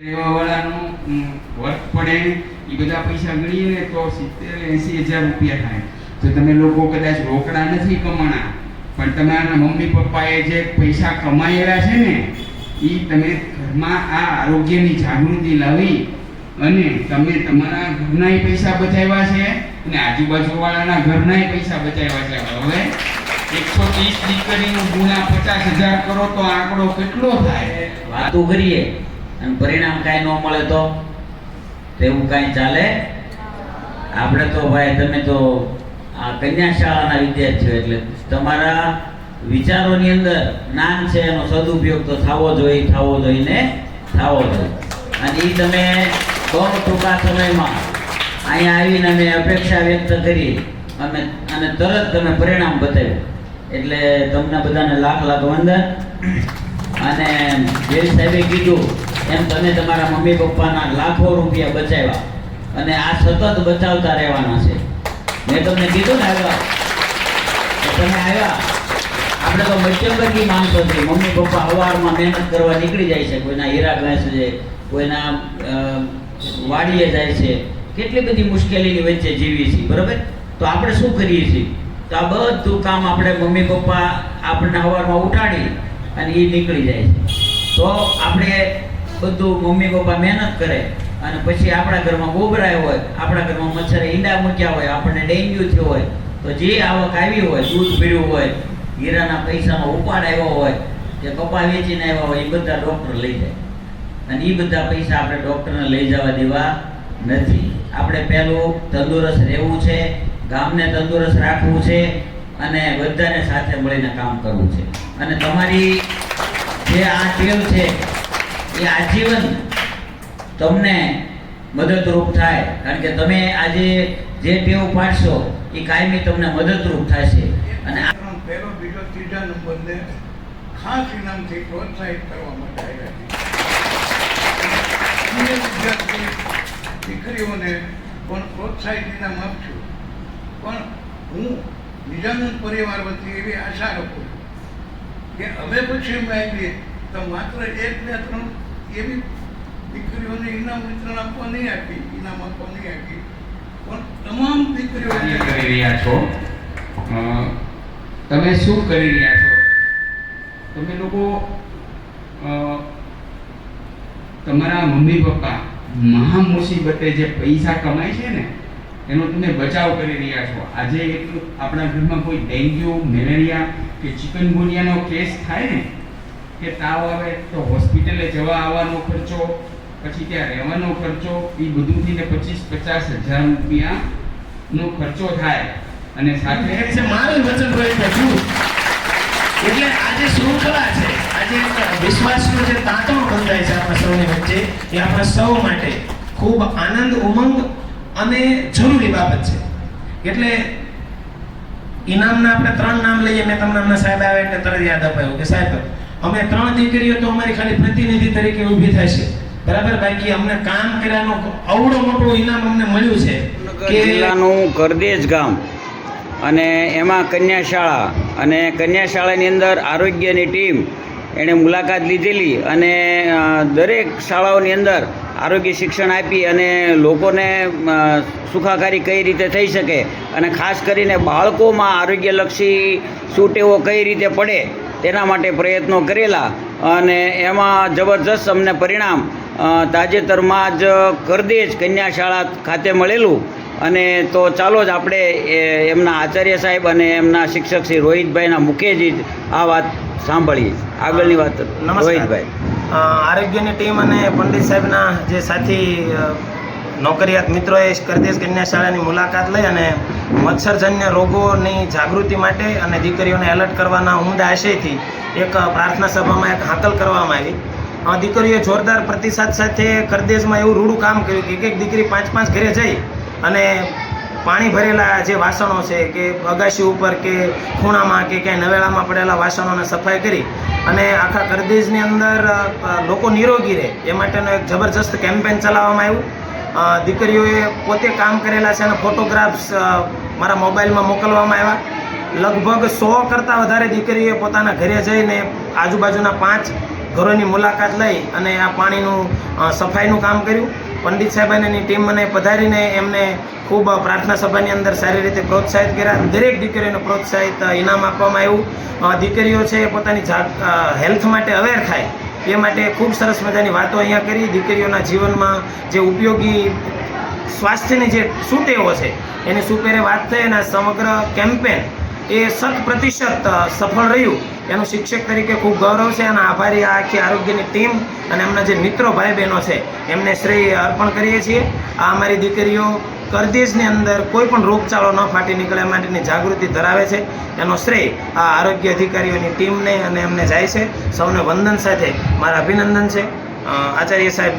વાળાનું વર્ક પડે એ બધા પૈસા ગણીએ ને તો સિત્તેર એંસી હજાર રૂપિયા થાય. તો તમે લોકો કદાચ રોકડા નથી કમાણા, પણ તમારા મમ્મી પપ્પાએ જે પૈસા કમાયેલા છે ને એ તમે ઘરમાં આ આરોગ્યની જાગૃતિ લાવી અને તમે તમારા ઘરના પૈસા બચાવ્યા છે અને આજુબાજુવાળાના ઘરના પૈસા બચાવ્યા છે. હવે એકસો ત્રીસ દીકરીનું ગુણા પચાસ હજાર કરો તો આંકડો કેટલો થાય? વાતો કરીએ. અને પરિણામ કાંઈ ન મળે તો? તેવું કાંઈ ચાલે? આપણે તો ભાઈ, તમે તો આ કન્યા શાળાના વિદ્યાર્થીઓ એટલે તમારા વિચારોની અંદર જ્ઞાન છે, એનો સદુપયોગ તો થવો જોઈએ થવો જોઈએ ને થવો જોઈએ અને એ તમે બહુ ટૂંકા સમયમાં અહીંયા આવીને અમે અપેક્ષા વ્યક્ત કરી અમે અને તરત તમે પરિણામ બતાવ્યું. એટલે તમને બધાને લાખ લાખ વંદન. અને જે સાહેબે કીધું એમ તમે તમારા મમ્મી પપ્પાના લાખો રૂપિયા બચાવ્યા. અને આ સતત બચાવતા રહેવાના છે. મેં તમને કીધું ને આવ્યા તમે આવ્યા. આપણે તો મધ્યમવર્ગી માણસો છીએ. મમ્મી પપ્પા હવારમાં મહેનત કરવા નીકળી જાય છે. કોઈના હીરા ઘાસ છે, કોઈના વાડીએ જાય છે. કેટલી બધી મુશ્કેલીની વચ્ચે જીવીએ છીએ. બરાબર? તો આપણે શું કરીએ છીએ? તો આ બધું કામ આપણે મમ્મી પપ્પા આપણને સવારમાં ઉઠાડી અને એ નીકળી જાય છે. તો આપણે બધું મમ્મી પપ્પા મહેનત કરે અને પછી આપણા ઘરમાં ગોબરાય હોય, આપણા ઘરમાં મચ્છરે ઈંડા મૂક્યા હોય, આપણને ડેન્ગ્યુ થયો હોય, તો જે આવક આવી હોય, દૂધ પીડ્યું હોય, હીરાના પૈસાનો ઉપાડ આવ્યો હોય કે કપા વેચીને આવ્યા હોય, એ બધા ડૉક્ટર લઈ જાય. અને એ બધા પૈસા આપણે ડૉક્ટરને લઈ જવા દેવા નથી. આપણે પહેલું તંદુરસ્ત રહેવું છે, ગામને તંદુરસ્ત રાખવું છે, અને બધાને સાથે મળીને કામ કરવું છે. અને તમારી જે આ ટેવ છે એ આજીવન તમને મદદરૂપ થાય. કારણ કે તમે આજે જે ટેવ પાડશો, એ કાયમી તમને મદદરૂપ થશે. અને આ પહેલો, બીજો, ત્રીજા નંબરને ખાસ ઇનામથી પ્રોત્સાહિત કરવા માટે આવ્યા છે દીકરીઓને પણ પ્રોત્સાહિત ઇનામ આપશું પણ હું નિજાનંદ પરિવાર વતી એવી આશા રાખું છું કે હવે પછી અમે તો માત્ર એક બે, ત્રણ એવી દીકરીઓને ઇનામ વિતરણ આપવા નહીં આપી ઇનામ આપવા નહીં આપી. પણ તમામ દીકરીઓ દીકરીઓને કરી રહ્યા છો. તમે શું કરી રહ્યા છો? તમે લોકો તમારા મમ્મી પપ્પા મહા મુસીબતે જે પૈસા કમાય છે ને એનો તમે બચાવ કરી રહ્યા છો. આજે એટલું આપણા ઘરમાં કોઈ ડેન્ગ્યુ મેલેરિયા કે ચિકનગુનિયાનો કેસ થાય ને કે તાવ આવે તો હોસ્પિટલે જવા આવવાનો ખર્ચો, પછી ત્યાં રહેવાનો ખર્ચો એ બધું થઈને પચીસ પચાસ હજાર રૂપિયાનો ખર્ચો થાય. અને સાથે એ છે મારું વચન પ્રયત્ન છું એટલે આજે શૃંખલા છે. આજે વિશ્વાસનું જે તાંતણું બંધાય છે આપણા સૌની વચ્ચે, એ આપણા સૌ માટે ખૂબ આનંદ, ઉમંગ અને જરૂરી બાબત છે. એટલે ઇનામના આપણે ત્રણ નામ લઈએ. મેં તમને સાહેબ આવ્યા એટલે તરત યાદ અપાયું કે સાહેબ અમે ત્રણ દીકરીઓ તો અમારી ખાલી પ્રતિનિધિ તરીકે ઊભી થશે બરાબર? બાકી અમને કામ કર્યાનો અવડો મોટો ઇનામ અમને મળ્યું છે કે જિલ્લાનું કરદેજ ગામ અને એમાં કન્યા શાળા અને કન્યા શાળાની અંદર આરોગ્યની ટીમ એણે મુલાકાત લીધેલી અને દરેક શાળાઓની અંદર આરોગ્ય શિક્ષણ આપી અને લોકોને સુખાકારી કઈ રીતે થઈ શકે અને ખાસ કરીને બાળકોમાં આરોગ્યલક્ષી સુટેવો કઈ રીતે પડે તેના માટે પ્રયત્નો કરેલા અને એમાં જબરજસ્ત અમને પરિણામ તાજેતરમાં જ કરદેજ કન્યા શાળા ખાતે મળેલું. અને તો ચાલો જ આપણે એ, એમના આચાર્ય સાહેબ અને એમના શિક્ષક શ્રી રોહિતભાઈના મુખેજી જ આ વાત સાંભળીએ. આગળની વાત. રોહિતભાઈ. આરોગ્યની ટીમ અને પંડિત સાહેબના જે સાથી નોકરિયાત મિત્રોએ કરદેશ કન્યા શાળાની મુલાકાત લઈ અને મચ્છરજન્ય રોગોની જાગૃતિ માટે અને દીકરીઓને એલર્ટ કરવાના ઉમદા આશયથી એક પ્રાર્થના સભામાં એક હાકલ કરવામાં આવી. દીકરીઓએ જોરદાર પ્રતિસાદ સાથે કરદેશમાં એવું રૂડું કામ કર્યું કે એક દીકરી પાંચ પાંચ ઘરે જઈ અને પાણી ભરેલા જે વાસણો છે કે અગાશી ઉપર કે ખૂણામાં કે ક્યાંય નવેળામાં પડેલા વાસણોને સફાઈ કરી અને આખા કરદેશની અંદર લોકો નિરોગી રહે. એ માટેનો એક જબરજસ્ત કેમ્પેન ચલાવવામાં આવ્યું. દીકરીઓએ પોતે કામ કરેલા છે અને ફોટોગ્રાફ્સ મારા મોબાઈલમાં મોકલવામાં આવ્યા. લગભગ સો કરતાં વધારે દીકરીઓએ પોતાના ઘરે જઈને આજુબાજુના પાંચ ઘરોની મુલાકાત લઈ અને આ પાણીનું સફાઈનું કામ કર્યું. પંડિત સાહેબ એની ટીમ મને પધારીને એમને ખૂબ પ્રાર્થના સભાની અંદર સારી રીતે પ્રોત્સાહિત કર્યા. દરેક દીકરીઓને પ્રોત્સાહિત ઇનામ આપવામાં આવ્યું. દીકરીઓ છે એ પોતાની હેલ્થ માટે અવેર થાય. એ માટે ખૂબ સરસ મજાની વાતો અહીંયા કરી. દીકરીઓના જીવનમાં જે ઉપયોગી સ્વાસ્થ્યની જે શું ટેવો છે, એની સુપેરે વાત થઈ અને સમગ્ર કેમ્પેન એ શત પ્રતિશત સફળ રહ્યું. એનું શિક્ષક તરીકે ખૂબ ગૌરવ છે અને આભારી આ આખી આરોગ્યની ટીમ અને એમના જે મિત્રો ભાઈ બહેનો છે, એમને શ્રેય અર્પણ કરીએ છીએ. આ અમારી દીકરીઓ કરદેશની અંદર કોઈ પણ રોગચાળો ન ફાટી નીકળે માટેની જાગૃતિ ધરાવે છે. એનો શ્રેય આ આરોગ્ય અધિકારીઓની ટીમને અને એમને જાય છે. સૌને વંદન સાથે મારા અભિનંદન છે. આચાર્ય સાહેબ